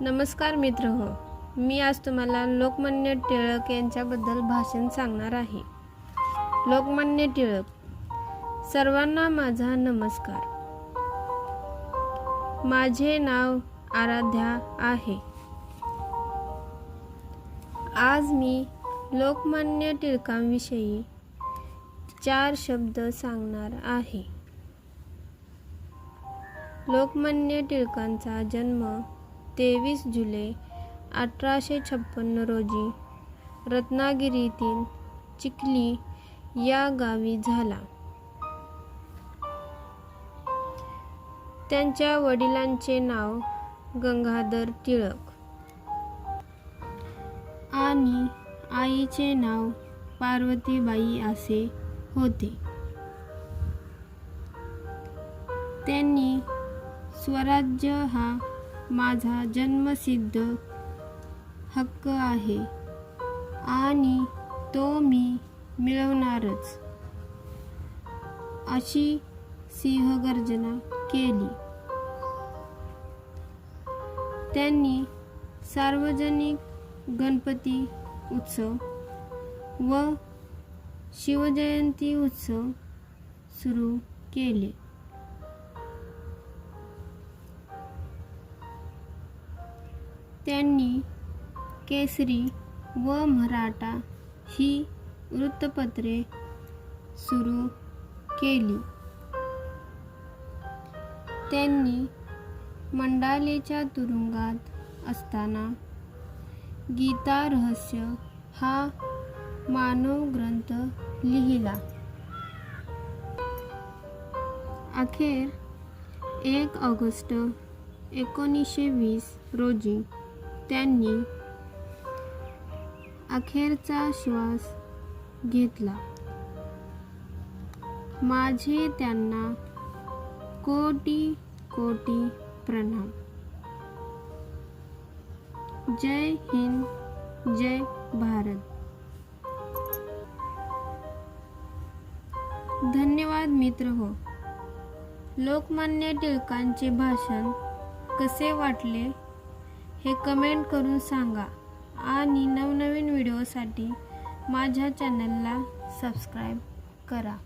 नमस्कार मित्र हो मी आज तुम्हाला लोकमान्य टिळक यांच्याबद्दल भाषण सांगणार आहे. लोकमान्य टिळक सर्वांना माझा नमस्कार. माझे नाव आराध्या आहे. आज मी लोकमान्य टिळकांविषयी चार शब्द सांगणार आहे. लोकमान्य टिळकांचा जन्म तेवीस जुलै अठराशे छप्पन्न रोजी रत्नागिरीतील चिखली या गावी झाला. त्यांच्या वडिलांचे नाव गंगाधर टिळक आणि आईचे नाव पार्वतीबाई असे होते. त्यांनी स्वराज्य हा माझा जन्मसिद्ध हक्क आहे आणि तो मी मिळवणारच. अशी सिंहगर्जना केली. त्यांनी सार्वजनिक गणपती उत्सव व शिवजयंती उत्सव सुरू केले. त्यांनी केसरी व मराठा ही वृत्तपत्रे सुरू केली. त्यांनी मंडालेच्या तुरुंगात असताना गीता रहस्य हा मानव ग्रंथ लिहिला. अखेर एक ऑगस्ट एकोणीसशे वीस रोजी त्यांनी अखेरचा श्वास घेतला. माझे त्यांना कोटी कोटी प्रणाम. जय हिंद जय भारत. धन्यवाद मित्र हो. लोकमान्य टिळकांचे भाषण कसे वाटले? हे कमेंट करून सांगा आणि नवनवीन व्हिडिओसाठी माझ्या चॅनलला सबस्क्राईब करा.